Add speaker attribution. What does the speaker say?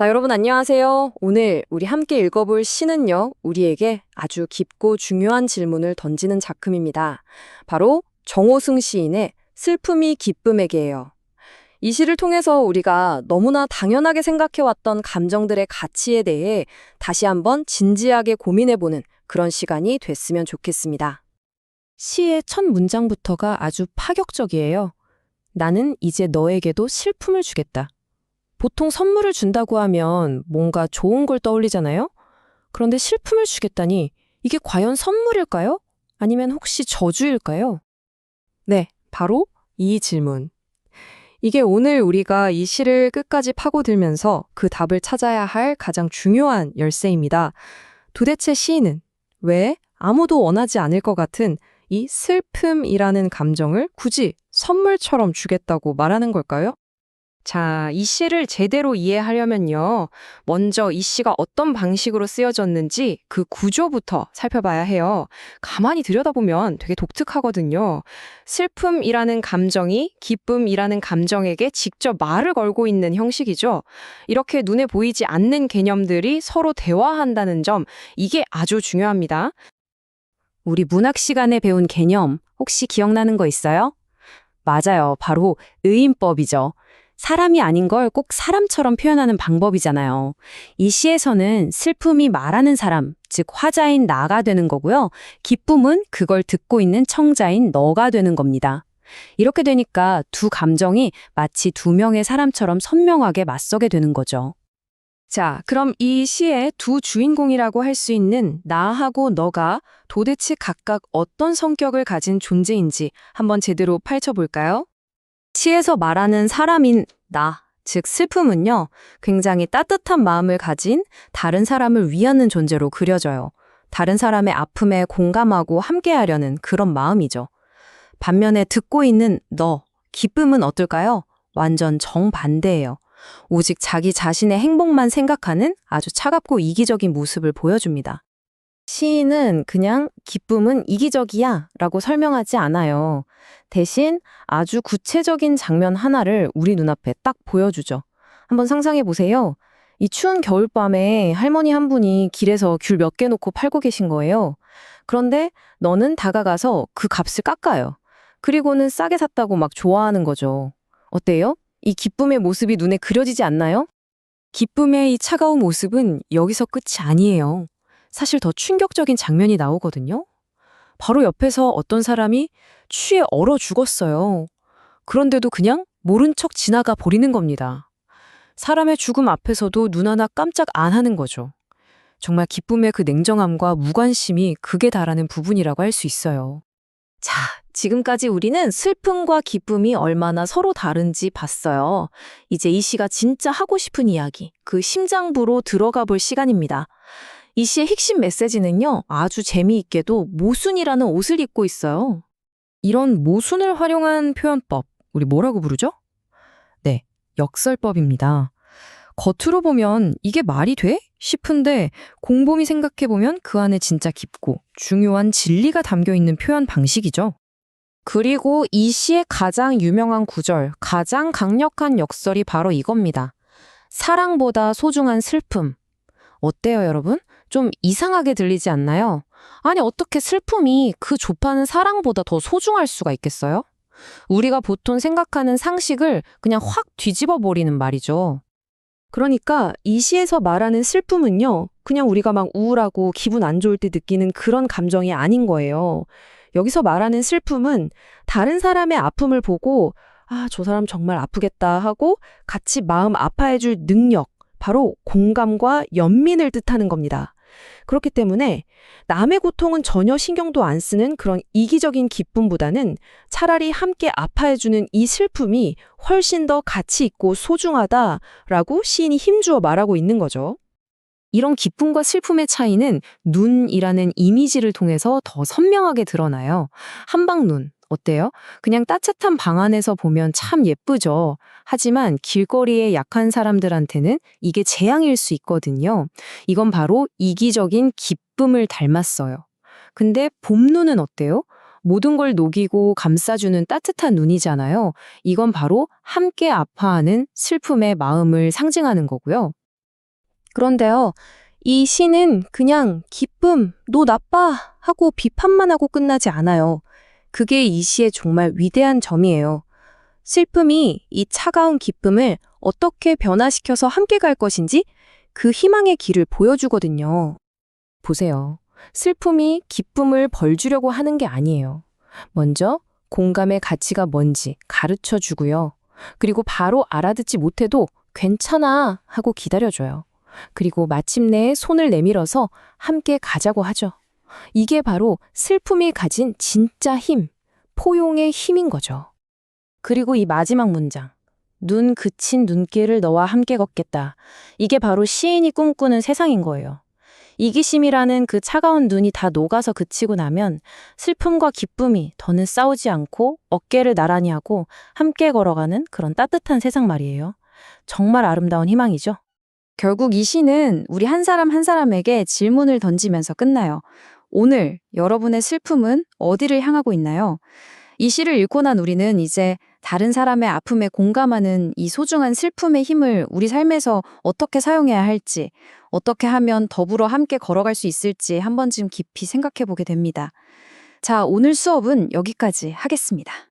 Speaker 1: 자, 여러분 안녕하세요. 오늘 우리 함께 읽어볼 시는요, 우리에게 아주 깊고 중요한 질문을 던지는 작품입니다. 바로 정호승 시인의 슬픔이 기쁨에게예요. 이 시를 통해서 우리가 너무나 당연하게 생각해왔던 감정들의 가치에 대해 다시 한번 진지하게 고민해보는 그런 시간이 됐으면 좋겠습니다. 시의 첫 문장부터가 아주 파격적이에요. 나는 이제 너에게도 슬픔을 주겠다. 보통 선물을 준다고 하면 뭔가 좋은 걸 떠올리잖아요? 그런데 슬픔을 주겠다니 이게 과연 선물일까요? 아니면 혹시 저주일까요? 네, 바로 이 질문. 이게 오늘 우리가 이 시를 끝까지 파고들면서 그 답을 찾아야 할 가장 중요한 열쇠입니다. 도대체 시인은 왜 아무도 원하지 않을 것 같은 이 슬픔이라는 감정을 굳이 선물처럼 주겠다고 말하는 걸까요? 자, 이 시를 제대로 이해하려면요. 먼저 이 시가 어떤 방식으로 쓰여졌는지 그 구조부터 살펴봐야 해요. 가만히 들여다보면 되게 독특하거든요. 슬픔이라는 감정이 기쁨이라는 감정에게 직접 말을 걸고 있는 형식이죠. 이렇게 눈에 보이지 않는 개념들이 서로 대화한다는 점, 이게 아주 중요합니다. 우리 문학 시간에 배운 개념 혹시 기억나는 거 있어요? 맞아요. 바로 의인법이죠. 사람이 아닌 걸 꼭 사람처럼 표현하는 방법이잖아요. 이 시에서는 슬픔이 말하는 사람, 즉 화자인 나가 되는 거고요. 기쁨은 그걸 듣고 있는 청자인 너가 되는 겁니다. 이렇게 되니까 두 감정이 마치 두 명의 사람처럼 선명하게 맞서게 되는 거죠. 자, 그럼 이 시의 두 주인공이라고 할 수 있는 나하고 너가 도대체 각각 어떤 성격을 가진 존재인지 한번 제대로 파헤쳐 볼까요? 시에서 말하는 사람인 나, 즉 슬픔은요, 굉장히 따뜻한 마음을 가진 다른 사람을 위하는 존재로 그려져요. 다른 사람의 아픔에 공감하고 함께하려는 그런 마음이죠. 반면에 듣고 있는 너, 기쁨은 어떨까요? 완전 정반대예요. 오직 자기 자신의 행복만 생각하는 아주 차갑고 이기적인 모습을 보여줍니다. 시인은 그냥 기쁨은 이기적이야 라고 설명하지 않아요. 대신 아주 구체적인 장면 하나를 우리 눈앞에 딱 보여주죠. 한번 상상해 보세요. 이 추운 겨울밤에 할머니 한 분이 길에서 귤 몇 개 놓고 팔고 계신 거예요. 그런데 너는 다가가서 그 값을 깎아요. 그리고는 싸게 샀다고 막 좋아하는 거죠. 어때요? 이 기쁨의 모습이 눈에 그려지지 않나요? 기쁨의 이 차가운 모습은 여기서 끝이 아니에요. 사실 더 충격적인 장면이 나오거든요. 바로 옆에서 어떤 사람이 취해 얼어 죽었어요. 그런데도 그냥 모른 척 지나가 버리는 겁니다. 사람의 죽음 앞에서도 눈 하나 깜짝 안 하는 거죠. 정말 기쁨의 그 냉정함과 무관심이 극에 달하는 부분이라고 할 수 있어요. 자, 지금까지 우리는 슬픔과 기쁨이 얼마나 서로 다른지 봤어요. 이제 이 시가 진짜 하고 싶은 이야기, 그 심장부로 들어가 볼 시간입니다. 이 시의 핵심 메시지는요, 아주 재미있게도 모순이라는 옷을 입고 있어요. 이런 모순을 활용한 표현법, 우리 뭐라고 부르죠? 네, 역설법입니다. 겉으로 보면 이게 말이 돼? 싶은데 곰곰이 생각해보면 그 안에 진짜 깊고 중요한 진리가 담겨 있는 표현 방식이죠. 그리고 이 시의 가장 유명한 구절, 가장 강력한 역설이 바로 이겁니다. 사랑보다 소중한 슬픔. 어때요, 여러분? 좀 이상하게 들리지 않나요? 아니, 어떻게 슬픔이 그 좁아는 사랑보다 더 소중할 수가 있겠어요? 우리가 보통 생각하는 상식을 그냥 확 뒤집어 버리는 말이죠. 그러니까 이 시에서 말하는 슬픔은요, 그냥 우리가 막 우울하고 기분 안 좋을 때 느끼는 그런 감정이 아닌 거예요. 여기서 말하는 슬픔은 다른 사람의 아픔을 보고, 아, 저 사람 정말 아프겠다 하고 같이 마음 아파해줄 능력, 바로 공감과 연민을 뜻하는 겁니다. 그렇기 때문에 남의 고통은 전혀 신경도 안 쓰는 그런 이기적인 기쁨보다는 차라리 함께 아파해주는 이 슬픔이 훨씬 더 가치 있고 소중하다라고 시인이 힘주어 말하고 있는 거죠. 이런 기쁨과 슬픔의 차이는 눈이라는 이미지를 통해서 더 선명하게 드러나요. 한방눈. 어때요? 그냥 따뜻한 방 안에서 보면 참 예쁘죠. 하지만 길거리에 약한 사람들한테는 이게 재앙일 수 있거든요. 이건 바로 이기적인 기쁨을 닮았어요. 근데 봄눈은 어때요? 모든 걸 녹이고 감싸주는 따뜻한 눈이잖아요. 이건 바로 함께 아파하는 슬픔의 마음을 상징하는 거고요. 그런데요, 이 시는 그냥 기쁨, 너 나빠 하고 비판만 하고 끝나지 않아요. 그게 이 시의 정말 위대한 점이에요. 슬픔이 이 차가운 기쁨을 어떻게 변화시켜서 함께 갈 것인지 그 희망의 길을 보여주거든요. 보세요. 슬픔이 기쁨을 벌주려고 하는 게 아니에요. 먼저 공감의 가치가 뭔지 가르쳐 주고요. 그리고 바로 알아듣지 못해도 괜찮아 하고 기다려줘요. 그리고 마침내 손을 내밀어서 함께 가자고 하죠. 이게 바로 슬픔이 가진 진짜 힘, 포용의 힘인 거죠. 그리고 이 마지막 문장. 눈 그친 눈길을 너와 함께 걷겠다. 이게 바로 시인이 꿈꾸는 세상인 거예요. 이기심이라는 그 차가운 눈이 다 녹아서 그치고 나면 슬픔과 기쁨이 더는 싸우지 않고 어깨를 나란히 하고 함께 걸어가는 그런 따뜻한 세상 말이에요. 정말 아름다운 희망이죠.
Speaker 2: 결국 이 시는 우리 한 사람 한 사람에게 질문을 던지면서 끝나요. 오늘 여러분의 슬픔은 어디를 향하고 있나요? 이 시를 읽고 난 우리는 이제 다른 사람의 아픔에 공감하는 이 소중한 슬픔의 힘을 우리 삶에서 어떻게 사용해야 할지, 어떻게 하면 더불어 함께 걸어갈 수 있을지 한 번쯤 깊이 생각해 보게 됩니다. 자, 오늘 수업은 여기까지 하겠습니다.